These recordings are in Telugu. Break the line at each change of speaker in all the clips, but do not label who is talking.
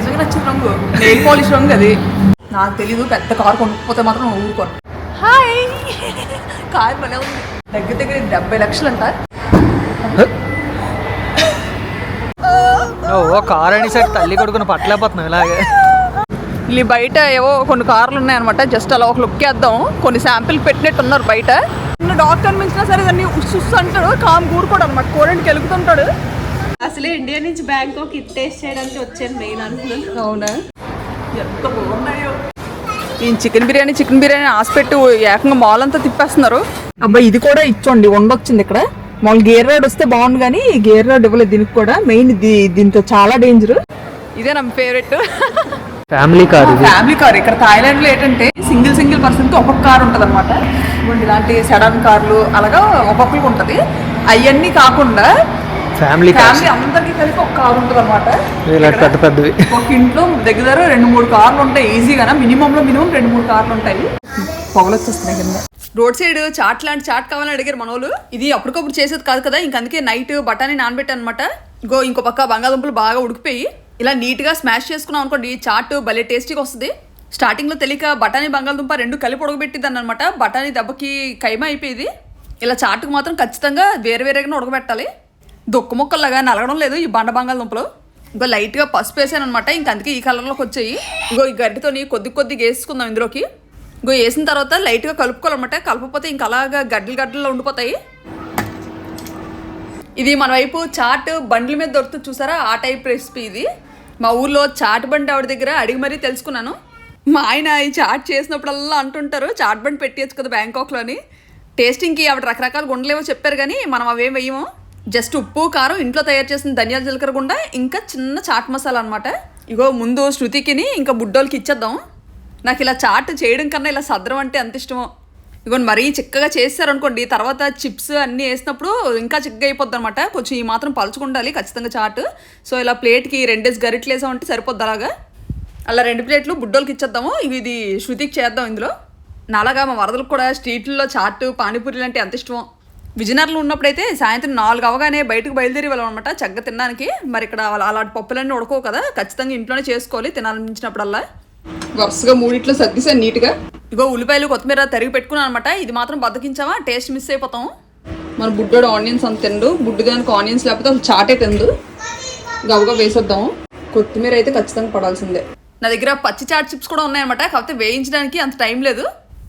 నిజంగా నచ్చిన రంగు. నెయిల్ పాలిష్ రంగు అది. నాకు తెలీదు పెద్ద కార్ కొనుక్కపోతే మాత్రం ఊరుకోను హాయ్. కార్ భలే ఉంది. దగ్గర దగ్గర డెబ్బై లక్షలు అంట
ఓ కార్ అనేసరికి తల్లి కొడుకుని పట్టలేకపోతున్నాం ఇలాగే.
ఇల్లు బయట ఏవో కొన్ని కార్లు ఉన్నాయన్నమాట. జస్ట్ అలా ఒక లుక్ వేద్దాం. కొన్ని శాంపిల్ పెట్టినట్టు ఉన్నారు బయట. డాక్టర్ మించినా సరే దాన్ని ఉస్సు అంటాడు కామ్ కూరుకోడు అనమాట కోరెంట్కి వెలుగుతుంటాడు
అసలు ఇండియా నుంచి బ్యాంకాక్ టేస్ట్ చేయడానికి వచ్చాను మెయిన్ అనుకున్నాను.
అవునా? ఎంత బాగున్నాయో. ఈ చికెన్ బిర్యానీ చికెన్ బిర్యానీ ఆసిపెట్టు ఏకంగా మాల్ అంతా తిప్పేస్తున్నారు. అబ్బాయి ఇది కూడా ఇచ్చోండి ఉండొచ్చింది ఇక్కడ. మామూలు గేర్ రోడ్ వస్తే బాగుంది కానీ గేర్ రోడ్ ఇవ్వలేదు దీనికి కూడా. మెయిన్ దీంతో చాలా డేంజర్ ఇదే నా favourite
family car
family car ఇక్కడ థాయిలాండ్లో ఏంటంటే సింగిల్ సింగిల్ పర్సన్కి ఒక్కొక్క కార్ ఉంటది అనమాట ఇలాంటి సెడాన్ కార్లు అలాగా ఒక్కొక్కరికి ఉంటది. అవన్నీ కాకుండా
ఫ్యామిలీ
ఫ్యామిలీ అందరికి కలిపి ఒక కార్ ఉంటది అనమాట
పెద్ద పెద్దవి.
ఒక ఇంట్లో దగ్గర రెండు మూడు కార్లు ఉంటాయి ఈజీగా మినిమం లో మినిమం రెండు మూడు కార్లు ఉంటాయి. పొగలు వచ్చేస్తున్నాయి కింద. రోడ్ సైడ్ చాట్ లాంటి చాట్ కావాలని అడిగారు మనోళ్ళు. ఇది అప్పటికప్పుడు చేసేది కాదు కదా ఇంక అందుకే నైట్ బఠానీ నానబెట్టాను అనమాట ఇంకో ఇంకో పక్క బంగాళదుంపలు బాగా ఉడికిపోయి ఇలా నీట్గా స్మాష్ చేసుకున్నాం అనుకోండి చాట్ భలే టేస్టీగా వస్తుంది. స్టార్టింగ్లో తెలియక బఠానీ బంగాళదుంప రెండు కలిపి ఉడకబెట్టిద్దాన్ని అనమాట బఠానీ దెబ్బకి కైమ అయిపోయేది. ఇలా చాటుకు మాత్రం ఖచ్చితంగా వేరే వేరేగానే ఉడకబెట్టాలి. దొక్కు ముక్కల్లాగా నలగడం లేదు ఈ బండ బంగాళదుంపలు ఇంకో లైట్గా పసుపు వేసాను అనమాట ఇంక అందుకే ఈ కలర్లోకి వచ్చాయి. ఇంకో ఈ గడ్డితోని కొద్ది కొద్దిగా వేసుకుందాం ఇందులోకి. ఇంకో వేసిన తర్వాత లైట్గా కలుపుకోవాలన్నమాట. కలపకపోతే ఇంక అలాగా గడ్డలు గడ్డలు ఉండిపోతాయి. ఇది మన వైపు చాట్ బండ్ల మీద దొరుకుతుంది చూసారా? ఆ టైప్ రెసిపీ ఇది. మా ఊర్లో చాట్ బండి ఆవిడ దగ్గర అడిగి మరీ తెలుసుకున్నాను. మా ఆయన ఈ చాట్ చేసినప్పుడల్లా అంటుంటారు చాట్ బండి పెట్టేయచ్చు కదా బ్యాంకాక్లోని. టేస్టింగ్కి ఆవిడ రకరకాల గుండలేవో చెప్పారు కానీ మనం అవేం వేయము జస్ట్ ఉప్పు కారం ఇంట్లో తయారు చేసిన ధనియాల జీలకర్ర గుండా ఇంకా చిన్న చాట్ మసాలా అనమాట ఇగో ముందు శృతికిని ఇంకా బుడ్డోళ్ళకి ఇచ్చేద్దాం. నాకు ఇలా చాట్ చేయడం కన్నా ఇలా సద్రం అంటే అంత ఇష్టమో. ఇగోండి మరీ చిక్కగా చేస్తారనుకోండి తర్వాత చిప్స్ అన్నీ వేసినప్పుడు ఇంకా చిక్కగా అయిపోద్ది అనమాట కొంచెం ఈ మాత్రం పలుచుకుండాలి ఖచ్చితంగా చాట్. సో ఇలా ప్లేట్కి రెండేసి గరిట్లు వేసామంటే సరిపోద్ది అలాగా. అలా రెండు ప్లేట్లు బుడ్డోళ్ళకి ఇచ్చేద్దాము. ఇవి ఇది శృతికి చేద్దాం ఇందులో. నాలాగా మా వరదలకు కూడా స్ట్రీట్లలో చాట్ పానీపూరి లాంటివి ఎంత ఇష్టమో. విజయనగరంలో ఉన్నప్పుడైతే సాయంత్రం నాలుగు అవగానే బయటకు బయలుదేరి వెళ్ళాం అనమాట చగ్గ తినడానికి. మరి ఇక్కడ అలా- అలాంటి పప్పులన్నీ ఉడకవు కదా ఖచ్చితంగా ఇంట్లోనే చేసుకోవాలి తినాలనిపించినప్పుడల్లా వరుసగా మూడిట్లో సర్దిసాను నీట్గా? ఇగో ఉల్లిపాయలు కొత్తిమీర తరిగి పెట్టుకున్నాను అనమాట ఇది మాత్రం బద్దకించావా టేస్ట్ మిస్ అయిపోతాం. మన బుడ్డోడు ఆనియన్స్ అంత తిండు. బుడ్డు దానికి ఆనియన్స్ లేకపోతే అసలు చాటే తిందు. గబగబా వేసేద్దాం. కొత్తిమీర అయితే ఖచ్చితంగా పడాల్సిందే. నా దగ్గర పచ్చి చాట్ చిప్స్ కూడా ఉన్నాయన్నమాట. కాకపోతే వేయించడానికి అంత టైం లేదు.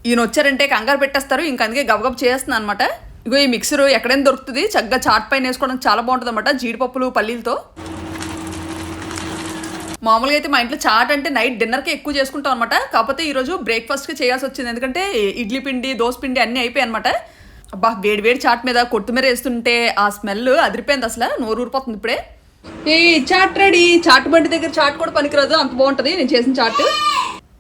ఈయన వచ్చారంటే కంగారు పెట్టేస్తారు. ఇంక అందుకే గబగబ చేస్తున్నాను అనమాట ఇగో ఈ మిక్సర్ ఎక్కడైనా దొరుకుతుంది. చక్కగా చాట్ పైన వేసుకోవడానికి చాలా బాగుంటుంది అనమాట జీడిపప్పులు పల్లీలతో. మామూలుగా అయితే మా ఇంట్లో చాట్ అంటే నైట్ డిన్నర్కి ఎక్కువ చేసుకుంటాం అనమాట కాకపోతే ఈరోజు బ్రేక్ఫాస్ట్కి చేయాల్సి వచ్చింది. ఎందుకంటే ఇడ్లీ పిండి దోశ పిండి అన్నీ అయిపోయాయి అనమాట అబ్బా వేడి వేడి చాట్ మీద కొత్తిమీర వేస్తుంటే ఆ స్మెల్ అదిరిపోయింది అసలు. నోరు ఊరిపోతుంది ఇప్పుడే. ఏ చాట్ రెడీ. చాట్ బండి దగ్గర చాట్ కూడా పనికిరాదు. అంత బాగుంటుంది. నేను చేసిన చాట్.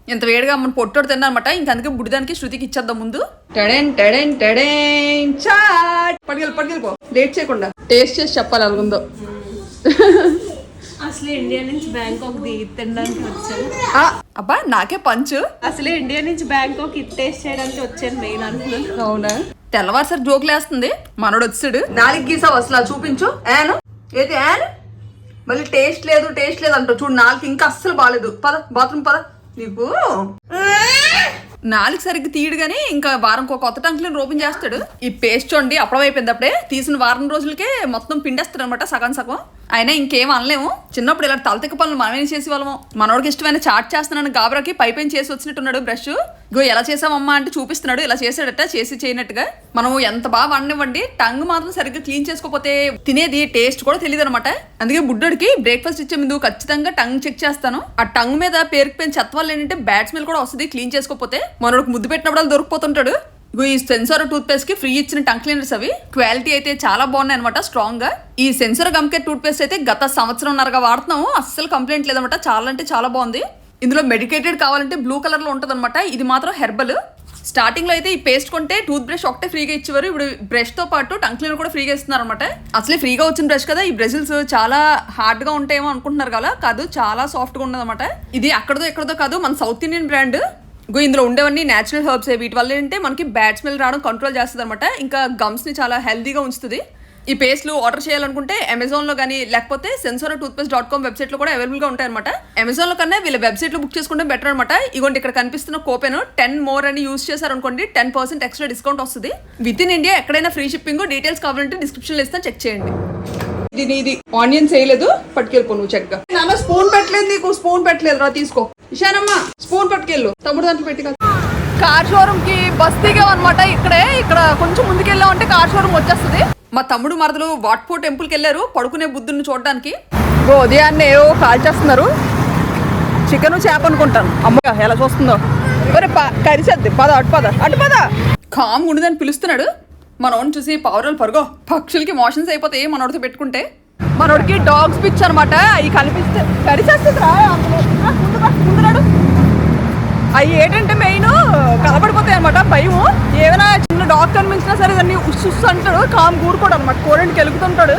ఎంత వేడిగా మన పొట్టోడు తిన్నమాట ఇంక అందుకే బుడిదానికి శృతికి ఇచ్చేద్దాం ముందు. టెడెన్ టెడెన్ టెడెన్ చాట్ పట్టుకెళ్ళి పట్టుకెళ్ళిపో లేట్ చేయకుండా. టేస్ట్ చేసి చెప్పాలి అలాగుందో
అసలు ఇండియా నుంచి బ్యాంకాక్ తినడానికి వచ్చాను.
అబ్బా నాకే పంచు.
అసలు ఇండియా నుంచి బ్యాంకాక్ ఇది టేస్ట్ చేయడానికి వచ్చాను మెయిన్ అనుకున్నాను.
అవునా? తెల్లవారుసారి జోకులు వేస్తుంది. మనోడు వచ్చాడు. నాలుగు గీసావు అసలు చూపించు. యాను? ఏది యాన్? మళ్ళీ టేస్ట్ లేదు టేస్ట్ లేదు అంటావు. చూడు నాలుగు ఇంకా అస్సలు బాగాలేదు పద బాత్రూమ్ పద. నీకు? నాలుగు సరిగ్గా తీయడు కానీ ఇంకా వారంకి ఒక కొత్త టంకులను ఓపెన్ చేస్తాడు. ఈ పేస్ట్ చూడండి అప్పుడే అప్పుడే. తీసిన వారం రోజులకే మొత్తం పిండేస్తాడు అనమాట సగం సగం. అయినా ఇంకేం అనలేము. చిన్నప్పుడు ఇలా తలతిక్క పనులు మనమే చేసి వాళ్ళము మనోడికి ఇష్టమైన చాట్ చేస్తున్నాను గాబరాకి పైపైన చేసి వచ్చినట్టున్నాడు బ్రష్. ఇగో ఎలా చేసామమ్మా అంటే చూపిస్తున్నాడు ఇలా చేసాడట చేసి చేయనట్టుగా. మనం ఎంత బాగా వండివ్వండి టంగ్ మాత్రం సరిగ్గా క్లీన్ చేసుకోకపోతే తినేది టేస్ట్ కూడా తెలియదు అనమాట అందుకే బుడ్డోడికి బ్రేక్ఫాస్ట్ ఇచ్చే ముందు ఖచ్చితంగా టంగ్ చెక్ చేస్తాను. ఆ టంగ్ మీద పేరుకుపోయిన చెత్త వల్ల ఏంటంటే బ్యాట్ స్మెల్ కూడా వస్తుంది క్లీన్ చేసుకోకపోతే. మనోడికి ముద్దు పెట్టినప్పుడు దొరికిపోతుంటాడు. ఇగో ఈ సెన్సార్ టూత్ పేస్ట్కి ఫ్రీ ఇచ్చిన టంగ్ క్లీనర్స్ అవి. క్వాలిటీ అయితే చాలా బాగున్నాయి అనమాట స్ట్రాంగ్గా ఈ సెన్సార్ గమ్కే టూత్ పేస్ట్ అయితే గత సంవత్సరంన్నరగా వాడుతున్నాము. అస్సలు కంప్లైంట్ లేదనమాట చాలా అంటే చాలా బాగుంది. ఇందులో మెడికేటెడ్ కావాలంటే బ్లూ కలర్లో ఉంటుంది అనమాట ఇది మాత్రం హెర్బల్ స్టార్టింగ్లో అయితే ఈ పేస్ట్ కొంటే టూత్ బ్రష్ ఒకటే ఫ్రీగా ఇచ్చేవారు. ఇప్పుడు బ్రష్తో పాటు టంగ్ క్లీనర్ కూడా ఫ్రీగా ఇస్తున్నారు అనమాట అసలే ఫ్రీగా వచ్చిన బ్రష్ కదా. ఈ బ్రెజిల్స్ చాలా హార్డ్గా ఉంటాయేమో అనుకుంటున్నారు కదా. కాదు చాలా సాఫ్ట్గా ఉండదు అనమాట ఇది అక్కడదో ఎక్కడదో కాదు మన సౌత్ ఇండియన్ బ్రాండ్ ఇగో ఇందులో ఉండేవన్నీ నేచురల్ హెర్బ్స్ వీటి వల్ల ఏంటంటే మనకి బ్యాడ్ స్మెల్ రావడం కంట్రోల్ చేస్తుంది అనమాట ఇంకా గమ్స్ని చాలా హెల్దీగా ఉంచుతుంది. ఈ పేస్ట్లు ఆర్డర్ చేయాలనుకుంటే అమెజాన్లో కానీ లేకపోతే సెన్సోర్ టూత్పేస్ట్ డాట్ కామ్ వెబ్సైట్లో కూడా అవైలబుల్గా ఉంటాయన్నమాట. అమెజాన్లో కన్నా వీళ్ళ వెబ్సైట్లో బుక్ చేసుకుంటే బెటర్ అనమాట ఇగోండి ఇక్కడ కనిపిస్తున్న కోపెన్ టెన్ మోర్ అని యూస్ చేశారనుకోండి టెన్ పర్సెంట్ ఎక్స్ట్రా డిస్కౌంట్ వస్తుంది. విత్ ఇన్ ఇండియా ఎక్కడైనా ఫ్రీ షిప్పింగ్ డీటెయిల్స్ కావాలంటే డిస్క్రిప్షన్లో ఇస్తాను చెక్ చేయండి. ఇది నీది. ఆనియన్స్ వేయలేదు పట్టుకెళ్ళిపో నువ్వు చెక్క. నాన్న స్పూన్ పెట్టలేదు నీకు స్పూన్ పెట్టలేదు రా తీసుకో. ఇషానమ్మా స్పూన్ పట్టుకెళ్ళు. తమ్ముడు దాంట్లో పెట్టి కాదు. కార్ షోరూమ్కి బస్ దిగామన్నమాట ఇక్కడే. ఇక్కడ కొంచెం ముందుకెళ్ళామంటే కార్ షోరూమ్ వచ్చేస్తుంది. మా తమ్ముడు మరదలు వాట్పో టెంపుల్కి వెళ్ళారు పడుకునే బుద్ధుని చూడడానికి. ఇగో ఉదయాన్నే ఏవో కాల్ చేస్తున్నారు. చికెన్ చేప అనుకుంటాను. అమ్మ ఎలా చూస్తుందో. మరి కరిసేద్ది పద అటు పద అటు పద. కామ్ ఉండదని పిలుస్తున్నాడు. మనోడిని చూసి పౌరాలు పరుగో. పక్షులకి మోషన్స్ అయిపోతాయి మనోడితో పెట్టుకుంటే? మనోడికి డాగ్స్ పిచ్ అనమాట. అవి కనిపిస్తే కరిచేస్తుంది రా అందులో. ఆ, ముందు రా, ముందు రాడు. అవి ఏంటంటే మెయిన్ కలబడిపోతాయి అనమాట భయం ఏమైనా చిన్న డాగ్ కనిపించినా సరే దాన్ని ఉస్సు అంటాడు కామ్ కూరుకోడు అనమాట కోరెంట్కి వెలుగుతుంటాడు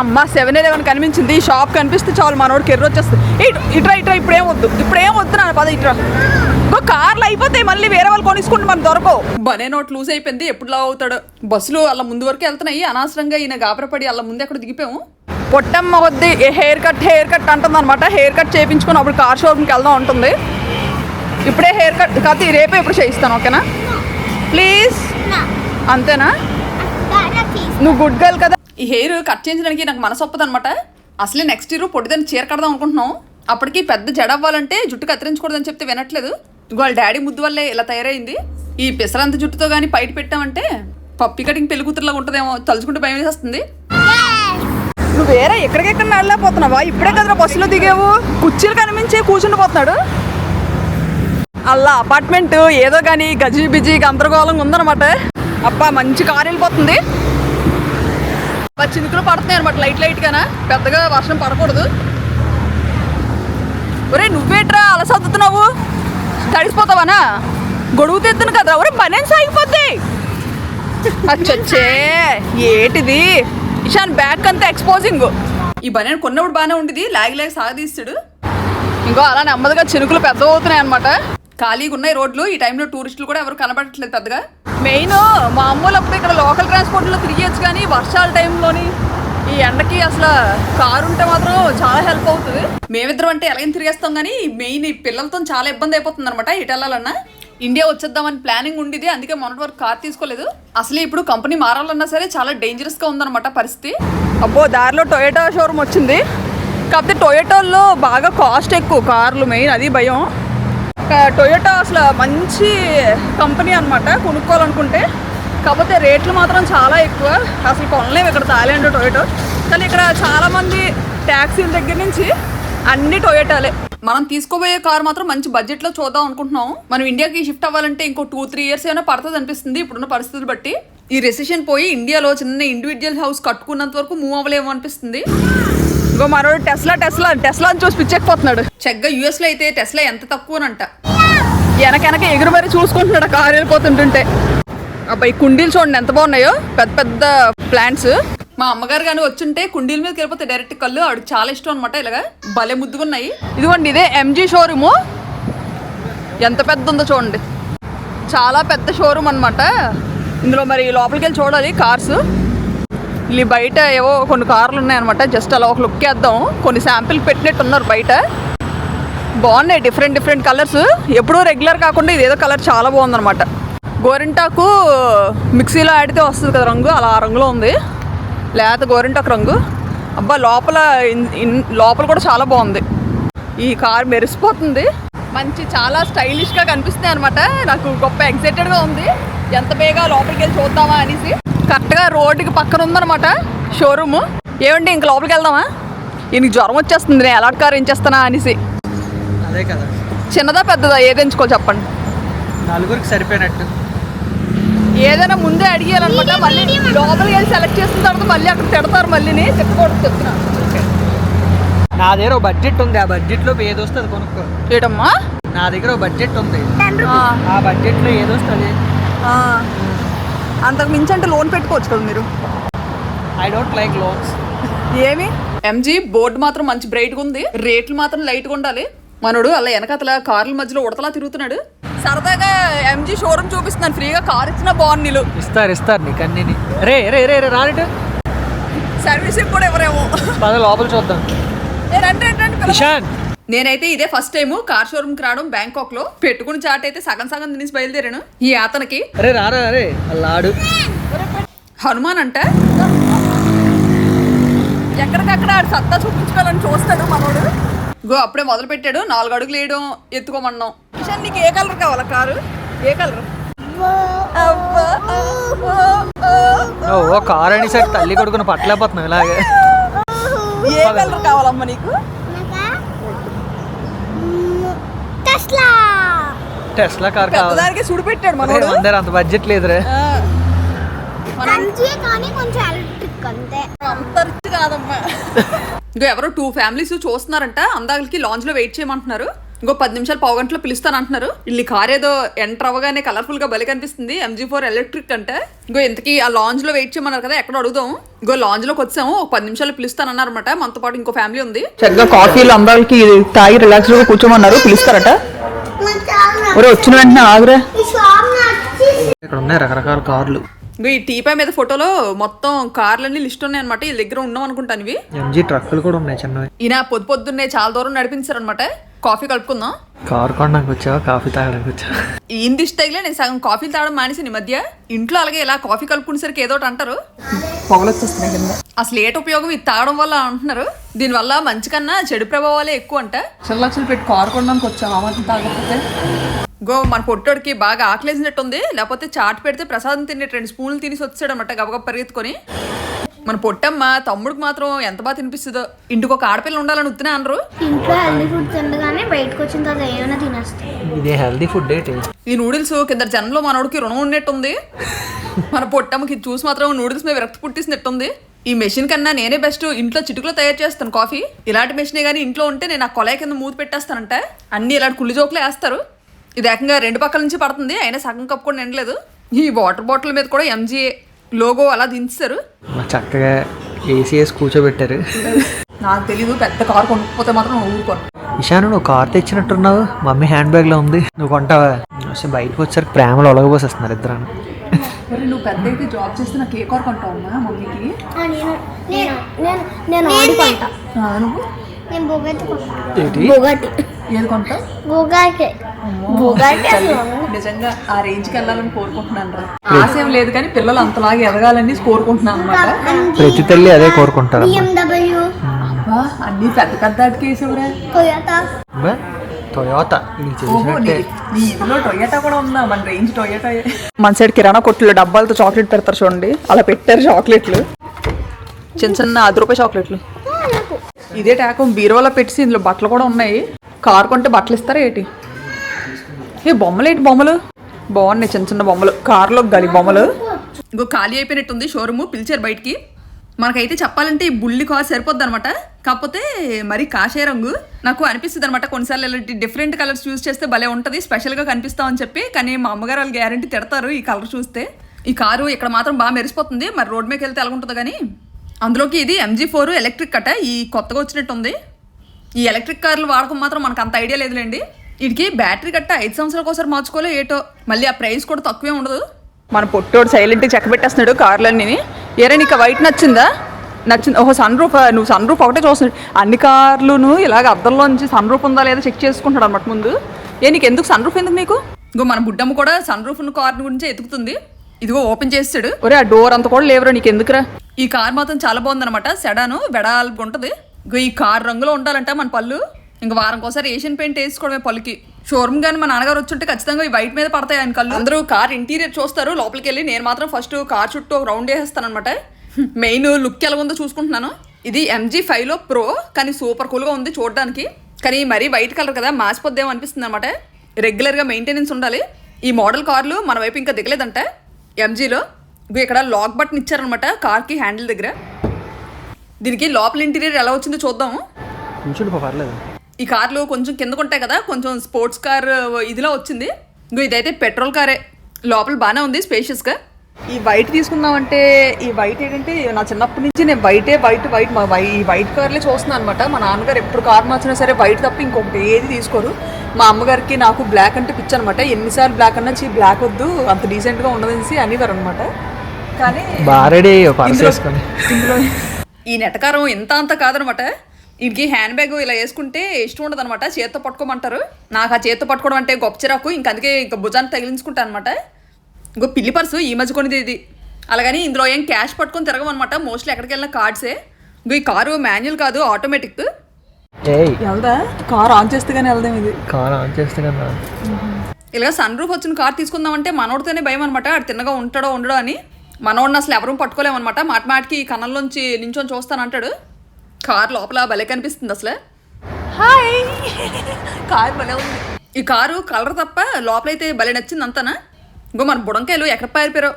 అమ్మ సెవెన్ ఎలెవెన్ కనిపించింది ఈ షాప్ కనిపిస్తే చాలు మనోడికి ఎర్ర వచ్చేస్తుంది. ఇటు ఇట్రా ఇట్రా ఇప్పుడేం వద్దు ఇప్పుడేం వద్దు నా పద ఇట్రా ఇంకో కార్లు అయిపోతాయి మళ్ళీ వేరే వాళ్ళు కొనిసుకుంటే మనకు దొరకవు. బనే నోట్ లూజ్ అయిపోయింది ఎప్పుడు అవుతాడు. బస్సులు అలా ముందు వరకు వెళ్తున్నాయి అనవసరంగా ఈయన గాబరపడి అలా ముందు ఎక్కడ దిగిపోయాము. పొట్టమ్మ వద్ది హెయిర్ కట్ హెయిర్ కట్ అంటుంది అనమాట హెయిర్ కట్ చేయించుకుని అప్పుడు కార్ షోరూమ్కి వెళ్దాం ఉంటుంది ఇప్పుడే హెయిర్ కట్ కాదు రేపే ఇప్పుడు చేయిస్తాను ఓకేనా? ప్లీజ్. అంతేనా? నువ్వు గుడ్ గర్ల్ కదా. ఈ హెయిర్ కట్ చేయించడానికి నాకు మనసు ఒప్పదు అనమాట అసలే నెక్స్ట్ ఇయర్ పొడిదని చీర కడదాం అనుకుంటున్నాం అప్పటికి పెద్ద జడ అవ్వాలంటే జుట్టు కత్తిరించకూడదని చెప్తే వినట్లేదు. వాళ్ళ డాడీ ముద్దు వల్లే ఇలా తయారైంది. ఈ పిసరంత జుట్టుతో కానీ బయట పెట్టామంటే పప్పి కటింగ్ పెళ్ళి కూతురులాగా ఉంటుందేమో తలుచుకుంటే భయం వేసేస్తుంది. నువ్వు వేరే ఎక్కడికెక్కడ నడలేకపోతున్నావా? ఇప్పుడే కదరా బస్సులో దిగావు. కుర్చీలు కనిపించి కూర్చుండి పోతున్నాడు అలా అపార్ట్మెంట్ ఏదో కానీ గజీ బిజీ గందరగోళంగా ఉందన్నమాట. అబ్బా మంచి కారు వెళ్ళిపోతుంది. అబ్బా చినుకులు పడుతున్నాయి అనమాట లైట్ లైట్గానా పెద్దగా వర్షం పడకూడదు. ఒరే నువ్వేట్రా అలా సర్దుతున్నావు తడిసిపోతావానా? గొడుగు తెద్దును కదా. ఒరే బనేన్ సాగిపోద్ది? అచ్చొచ్చే ఏటిది? ఇషాన్ బ్యాక్ అంతా ఎక్స్పోజింగ్ ఈ బనేన్ కొన్నప్పుడు బాగానే ఉండేది లాగి లాగి సాగదీస్తాడు. ఇంకో అలా నెమ్మదిగా చినుకులు పెద్ద అవుతున్నాయి అనమాట ఖాళీగా ఉన్నాయి రోడ్లు ఈ టైంలో టూరిస్టులు కూడా ఎవరు కనబడట్లేదు పెద్దగా. మెయిన్ మామూలు అప్పుడు ఇక్కడ లోకల్ ట్రాన్స్పోర్ట్లో తిరిగేచ్చు కానీ వర్షాల టైంలోని ఈ ఎండకి అసలు కారు ఉంటే మాత్రం చాలా హెల్ప్ అవుతుంది. మేమిద్దరం అంటే ఎలాగైనా తిరిగేస్తాం కానీ మెయిన్ ఈ పిల్లలతో చాలా ఇబ్బంది అయిపోతుంది అనమాట ఇటు వెళ్ళాలన్నా. ఇండియా వచ్చేద్దామని ప్లానింగ్ ఉండేది అందుకే మొన్నటి వరకు కార్ తీసుకోలేదు. అసలు ఇప్పుడు కంపెనీ మారాలన్నా సరే చాలా డేంజరస్గా ఉందన్నమాట పరిస్థితి. అబ్బో దారిలో టొయోటా షోరూమ్ వచ్చింది. కాకపోతే టొయోటోల్లో బాగా కాస్ట్ ఎక్కువ కార్లు మెయిన్ అది భయం. టొయోటా అసలు మంచి కంపెనీ అనమాట కొనుక్కోవాలనుకుంటే. కాకపోతే రేట్లు మాత్రం చాలా ఎక్కువ. అసలు కొనలేము ఇక్కడ థాయిలాండ్ టొయోటో కానీ ఇక్కడ చాలామంది ట్యాక్సీల దగ్గర నుంచి అన్ని టొయోటాలే మనం తీసుకోబోయే కార్ మాత్రం మంచి బడ్జెట్లో చూద్దాం అనుకుంటున్నాం. మనం ఇండియాకి షిఫ్ట్ అవ్వాలంటే ఇంకో టూ త్రీ ఇయర్స్ ఏమైనా పడుతుంది అనిపిస్తుంది ఇప్పుడున్న పరిస్థితులు బట్టి. ఈ రెసిషన్ పోయి ఇండియాలో చిన్న ఇండివిజువల్ హౌస్ కట్టుకున్నంత వరకు మూవ్ అవ్వలేము అనిపిస్తుంది. ఇంకో మనోడు టెస్లా టెస్లా టెస్లా అని చూసి పిచ్చెక్కిపోతున్నాడు. చెగ్గా యూఎస్లో అయితే టెస్లా ఎంత తక్కువనంట. వెనక వెనక ఎగురు మరి చూసుకుంటున్నాడు కారు వెళ్ళిపోతుంటుంటే. అబ్బాయి కుండీలు చూడండి ఎంత బాగున్నాయో. పెద్ద పెద్ద ప్లాంట్స్. మా అమ్మగారు కానీ వచ్చుంటే కుండీల మీదకి వెళ్ళిపోతే డైరెక్ట్ కళ్ళు. ఆవిడకి చాలా ఇష్టం అనమాట ఇలాగా. భలే ముద్దుగున్నాయి. ఇదిగోండి ఇదే ఎంజీ షోరూము ఎంత పెద్ద ఉందో చూడండి. చాలా పెద్ద షోరూమ్ అనమాట ఇందులో మరి లోపలికి వెళ్ళి చూడాలి కార్స్ వీళ్ళు బయట ఏవో కొన్ని కార్లు ఉన్నాయన్నమాట. జస్ట్ అలా ఒక లుక్ వేద్దాం. కొన్ని శాంపిల్ పెట్టినట్టున్నారు బయట. బాగున్నాయి డిఫరెంట్ డిఫరెంట్ కలర్స్ ఎప్పుడూ రెగ్యులర్ కాకుండా ఇదేదో కలర్ చాలా బాగుందన్నమాట. గోరింటాకు మిక్సీలో ఆడితే వస్తుంది కదా రంగు అలా ఆ రంగులో ఉంది. లేత గోరింటాకు రంగు. అబ్బా లోపల లోపల కూడా చాలా బాగుంది. ఈ కార్ మెరిసిపోతుంది. మంచి చాలా స్టైలిష్గా కనిపిస్తుంది అనమాట నాకు గొప్ప ఎక్సైటెడ్గా ఉంది. ఎంత బేగా లోపలికి వెళ్ళి చూద్దామా అనేసి. కరెక్ట్గా రోడ్డుకి పక్కన ఉందన్నమాట షోరూమ్. ఏమండి ఇంక లోపలికి వెళ్దామా? ఈయనకి జ్వరం వచ్చేస్తుంది నేను ఎలాంటి కార్ ఏం చేస్తానా అనేసి.
అదే కదా.
చిన్నదా పెద్దదా? ఏది ఎంచుకో చెప్పండి.
నలుగురికి సరిపోయినట్టు.
ఏదైనా ముందే అడిగేయాలన్నమాట మళ్ళీ లోపలికి వెళ్ళి సెలెక్ట్ చేసిన తర్వాత మళ్ళీ అక్కడ తిడతారు మళ్ళీని తిట్టకూడదు చెప్తున్నా.
నా దగ్గర ఒక బడ్జెట్ ఉంది ఆ బడ్జెట్లో ఏది వస్తే అది కొనుక్కో.
ఏటమ్మా?
నా దగ్గర ఒక బడ్జెట్ ఉంది.
ఆ,
బడ్జెట్లో ఏది వస్తుంది
ఆ. అంతకు మించి అంటే లోన్ పెట్టుకోవచ్చు కదా మీరు?
ఐ డోంట్ లైక్ లోన్స్
ఏమి? ఎంజీ బోర్డు మాత్రం మంచి బ్రైట్గా ఉంది. రేట్లు మాత్రం లైట్గా ఉండాలి. మనోడు అలా వెనకతల కార్ల మధ్యలో ఉడతలా తిరుగుతున్నాడు. సరదాగా ఎంజీ షోరూమ్ చూపిస్తున్నాను. ఫ్రీగా కార్ ఇచ్చిన బాగుంది నీళ్ళు
ఇస్తారు ఇస్తారు నీకు అన్ని రే రే రే రే రానిటు
సర్వీసింగ్ కూడా ఎవరేమో.
పద లోపల చూద్దాం.
ఏ, రండి, రండి.
ఇషాన్.
నేనైతే ఇదే ఫస్ట్ టైం కార్ షోరూమ్కి రావడం బ్యాంకాక్లో. పెట్టుకుని చాట్ అయితే సగం సగం తినేసి బయలుదేరాను. ఈ అతనికి
అరే రారా అరే అల్లాడు
హనుమాన్ అంట. ఎక్కడికక్కడ ఆడు సత్తా చూపించుకోవాలని చూస్తాడు మనోడు. గో అప్పుడే మొదలు పెట్టాడు నాలుగు అడుగులు వేయడం ఎత్తుకోమన్నాం. కిషన్ నీకు ఏ కలర్ కావాలా కారు? ఏ కలర్.
ఓ కార్ అని సరే తల్లి కొడుకుని పట్టలేకపోతున్నావు ఇలాగే.
ఏ కలర్ కావాలమ్మా నీకు?
టెస్లా
టెస్లా కార్ కావాలి.
సుడి పెట్టాడు మనోడు.
అందరు అంత బడ్జెట్ లేదురే.
ఆ. మనం
మంచి కానీ కొంచెం ఎలక్ట్రిక్ అంతే.
అంత రిచ్ కాదమ్మా. ఇంకో ఎవరో టూ ఫ్యామిలీస్ చూస్తున్నారంట. అందాలకి లాంజ్లో వెయిట్ చేయమంటున్నారు. ఇంకో పది నిమిషాలు పావు గంటలో పిలుస్తాను అంటున్నారు ఇల్లు కార్ ఏదో ఎంటర్ అవ్వగానే కలర్ఫుల్గా బలి కనిపిస్తుంది. ఎంజీ ఫోర్ ఎలక్ట్రిక్ అంటే. ఇంకో ఇంతకీ ఆ లాంజ్లో వెయిట్ చేయమన్నారు కదా ఎక్కడ అడుగుదాం. ఇంకో లాంజ్లోకి వచ్చాము ఒక పది నిమిషాలు పిలుస్తాను అనమాట మనతో పాటు ఇంకో ఫ్యామిలీ ఉంది. చక్కగా కాఫీలు అందాలకి తాగి రిలాక్స్గా కూర్చోమన్నారు. పిలుస్తారట. ఒరే వచ్చిన వెంటనే ఆగురా.
ఇక్కడ ఉన్నాయి రకరకాల కార్లు.
ఇంకో ఈ టీపై మీద ఫోటోలో మొత్తం కార్లన్నీ లిస్ట్ ఉన్నాయి అనమాట ఈ దగ్గర ఉన్నాం అనుకుంటాను ఇవి
ఎంజీ ట్రక్కులు కూడా ఉన్నాయి చిన్నవి.
ఈయన పొద్దు పొద్దున్నే చాలా దూరం నడిపించారనమాట కాఫీ కలుపుకుందాం.
కార్ కొనడానికి వచ్చావా కాఫీ తాగడానికి వచ్చావా
ఈయన దిష్టి తగిలే నేను సగం కాఫీలు తాగడం మానేసాను ఈ మధ్య. ఇంట్లో అలాగే ఇలా కాఫీ కలుపుకునేసరికి ఏదో ఒకటి అంటారు. పొగలొచ్చేస్తున్నాయి కింద. అసలు ఏటి ఉపయోగం ఇది తాగడం వల్ల అంటున్నారు. దీనివల్ల మంచి కన్నా చెడు ప్రభావాలే ఎక్కువ అంట. లక్షలు లక్షలు పెట్టి కారు కొనడానికి వచ్చాం ఆ మాత్రం తాగకపోతే? గో మన పొట్టోడికి బాగా ఆకలేసినట్టుంది. లేకపోతే చాట్ పెడితే ప్రసాదం తినేటి రెండు స్పూన్లు తినేసి వచ్చాడు అనమాట గబగబ పరిగెత్తుకొని. మన పొట్టమ్మ తమ్ముడికి మాత్రం ఎంత బాగా తినిపిస్తుందో. ఇంటికి ఒక ఆడపిల్ల ఉండాలని ఉత్తినే అనరు.
ఇంట్లో హెల్దీ ఫుడ్ తినగానే బయటకు వచ్చిన తర్వాత ఏమైనా తినేస్తాయి
ఇదే హెల్దీ ఫుడ్ ఏంటి
ఈ నూడిల్స్ కింద జనంలో మనోడికి రుణం ఉన్నట్టుంది. మన పొట్టమ్మకి చూసి మాత్రం నూడిల్స్ మీద విరక్తి పుట్టిసినట్టుంది ఈ మెషిన్ కన్నా నేనే బెస్ట్ ఇంట్లో చిటుకులో తయారు చేస్తాను కాఫీ ఇలాంటి మెషినే కానీ ఇంట్లో ఉంటే నేను ఆ కొలాయి కింద మూత పెట్టేస్తానంట. అన్ని ఇలాంటి కుళ్ళు జోకులే వేస్తారు. ఇది ఏకంగా రెండు పక్కల నుంచి పడుతుంది అయినా సగం కప్పు కూడా నిండలేదు ఈ వాటర్ బాటిల్ మీద కూడా ఎంజీఏ లోగో అలా దించారు
చక్కగా ఏసీ వేసి కూర్చోబెట్టారు.
నాకు తెలీదు పెద్ద కారు కొనుక్కపోతే మాత్రం ఊరుకోను
ఇషాను నువ్వు కార్ తెచ్చినట్టున్నావు? మమ్మీ హ్యాండ్ బ్యాగ్లో ఉంది. నువ్వు కొంటావా? బయటకు వచ్చారు ప్రేమలో ఒలగబోసేస్తున్నారు ఇద్దరు
మరి నువ్వు పెద్ద అయితే జాబ్ చేస్తే నాకు ఏ కారు కొంటావమ్మా మమ్మీకి?
ఆ, నేను నేను నేను నేను ఆడి కొంటా.
నువ్వు?
నేను బొగటి బొగటి.
ఏది
బొగాటి.
నిజంగా ఆ రేంజ్కి వెళ్ళాలని కోరుకుంటున్నాను రా. ఆశ ఏం లేదు కానీ పిల్లలు అంతలాగా ఎదగాలని కోరుకుంటున్నాను అనమాట
ప్రతి తల్లి అదే కోరుకుంటారు
అన్ని పెద్ద పెద్ద అటుకేసేవరా
టొయోటా
టొయోటా నీకు తెలిసినట్టే
నీ ఇందులో టొయోటా కూడా ఉందా? మన రేంజ్ టొయోటా మన సైడ్ కిరాణా కొట్లు డబ్బాలతో చాక్లెట్ పెడతారు చూడండి. అలా పెట్టారు చాక్లెట్లు చిన్న చిన్న అది రూపాయి చాక్లెట్లు ఇదే టాకం బీరోలో పెట్టి ఇందులో బట్టలు కూడా ఉన్నాయి. కారు కొంటే బట్టలు ఇస్తారా ఏంటి? ఏ బొమ్మలు ఏంటి బొమ్మలు? బాగున్నాయి చిన్న చిన్న బొమ్మలు. కారులో గలి బొమ్మలు. ఇంకో ఖాళీ అయిపోయినట్టుంది షోరూమ్ పిలిచారు బయటికి. మనకైతే చెప్పాలంటే ఈ బుల్లి కార్ సరిపోద్ది అనమాట కాకపోతే మరి కాషాయ రంగు. నాకు అనిపిస్తుంది అనమాట కొన్నిసార్లు ఇలాంటి డిఫరెంట్ కలర్స్ చూస్ చేస్తే భలే ఉంటుంది స్పెషల్గా కనిపిస్తామని చెప్పి. కానీ మా అమ్మగారు వాళ్ళు గ్యారంటీ తిడతారు ఈ కలర్ చూస్తే. ఈ కారు ఇక్కడ మాత్రం బాగా మెరిసిపోతుంది. మరి రోడ్ మీదకి వెళ్తే ఎలా ఉంటుందో కానీ అందులోకి ఇది ఎంజీ ఫోర్ ఎలక్ట్రిక్ కట ఈ కొత్తగా వచ్చినట్టు ఉంది ఈ ఎలక్ట్రిక్ కార్లు వాడకం మాత్రం మనకు అంత ఐడియా లేదులేండి. వీటికి బ్యాటరీ కట్ట ఐదు సంవత్సరాలకు ఒకసారి మార్చుకోలే ఏటో. మళ్ళీ ఆ ప్రైస్ కూడా తక్కువే ఉండదు. మన పొట్టోడు సైలెంట్గా చెక్క పెట్టేస్తున్నాడు కార్లన్నీ ఏరే నీకు వైట్ నచ్చిందా? నచ్చింది. ఓహో సన్ రూఫ్ నువ్వు సన్ రూఫ్ ఒకటే చూస్తున్నాడు అన్ని కార్లును ఇలాగ అద్దంలోంచి సన్ రూఫ్ ఉందా లేదా చెక్ చేసుకుంటాడు అనమాట ముందు. ఏ నీకు ఎందుకు సన్ రూఫ్ ఎందుకు నీకు? ఇంకో మన బుడ్డమ్మ కూడా సన్ రూఫ్ ఉన్న కార్ గురించి ఎతుకుతుంది. ఇదిగో ఓపెన్ చేస్తాడు. ఒరే ఆ డోర్ అంత కూడా లేవురా నీకు ఎందుకురా ఈ కార్ మాత్రం చాలా బాగుందన్నమాట. సెడాను వెడాల్పు ఉంటుంది. ఈ కార్ రంగులో ఉండాలంట మన పళ్ళు. ఇంకా వారంకోసారి ఏషియన్ పెయింట్ వేసుకోవడమే పళ్ళుకి. షోరూమ్ కానీ మా నాన్నగారు వచ్చుంటే ఖచ్చితంగా ఈ వైట్ మీద పడతాయి ఆయన కళ్ళు. అందరూ కార్ ఇంటీరియర్ చూస్తారు లోపలికి వెళ్ళి నేను మాత్రం ఫస్ట్ కార్ చుట్టూ రౌండ్ వేసేస్తాను అనమాట మెయిన్ లుక్ ఎలా ఉందో చూసుకుంటున్నాను. ఇది ఎంజీ ఫైవ్లో ప్రో కానీ సూపర్ కూల్గా ఉంది చూడడానికి. కానీ మరీ వైట్ కలర్ కదా మాసిపోద్దేమో అనిపిస్తుంది అనమాట రెగ్యులర్గా మెయింటెనెన్స్ ఉండాలి. ఈ మోడల్ కార్లు మన వైపు ఇంకా దిగలేదంట ఎంజీలో ఇక్కడ లాక్ బటన్ ఇచ్చారనమాట కార్కి హ్యాండిల్ దగ్గర. దీనికి లోపల ఇంటీరియర్ ఎలా వచ్చిందో చూద్దాము
పర్లేదు.
ఈ కార్లు కొంచెం కిందకు ఉంటాయి కదా కొంచెం స్పోర్ట్స్ కార్ ఇదిలో వచ్చింది. ఇంకో ఇదైతే పెట్రోల్ కారే లోపల బాగానే ఉంది స్పేషియస్గా ఈ వైట్ తీసుకుందామంటే ఈ వైట్ ఏంటంటే నా చిన్నప్పటి నుంచి నేను వైటే వైట్ వైట్ మా వై ఈ వైట్ కార్లే చూస్తున్నాను అనమాట మా నాన్నగారు ఎప్పుడు కార్ మార్చినా సరే వైట్ తప్ప ఇంకొకటి ఏది తీసుకోరు. మా అమ్మగారికి నాకు బ్లాక్ అంటే పిచ్చి అనమాట ఎన్నిసార్లు బ్లాక్ అన్నా చీ బ్లాక్ వద్దు అంత డీసెంట్గా ఉండదనేసి అనేవారు అనమాట కానీ
బారెడీ
ఈ నెటకారం ఇంత అంత కాదనమాట. వీడికి హ్యాండ్ బ్యాగ్ ఇలా వేసుకుంటే ఇష్టం ఉండదు అనమాట చేత్తో పట్టుకోమంటారు. నాకు ఆ చేత్తో పట్టుకోవడం అంటే గొప్ప చిరాకు. ఇంక అందుకే ఇంకా భుజాన్ని తగిలించుకుంటాను అనమాట. ఇంకో పిల్లి పర్సు ఈ మధ్య కొనిది ఇది. అలాగని ఇందులో ఏం క్యాష్ పట్టుకొని తిరగమన్నమాట మోస్ట్లీ ఎక్కడికి వెళ్ళిన కార్డ్సే ఇంకో ఈ కారు మాన్యువల్ కాదు ఆటోమేటిక్ వెళ్దా కార్ ఆన్ చేస్తే కానీ వెళ్దాం ఇది.
కార్ ఆన్ చేస్తే
ఇలా సన్ రూఫ్ వచ్చిన కార్ తీసుకుందామంటే మనోడితోనే భయం అనమాట ఆడు తిన్నగా ఉంటాడో ఉండడో అని. మనోడిని అసలు ఎవరూ పట్టుకోలేమన్నమాట మాట మాటికి కన్నంలోంచి నించొని చూస్తానంటాడు కార్ లోపల భలే కనిపిస్తుంది అసలు. హాయ్. కార్ భలే ఉంది. ఈ కారు కలర్ తప్ప లోపలైతే భలే నచ్చింది అంతానా? ఇంకో మన బుడంకాయలు ఎక్కడ పారిపోయారో.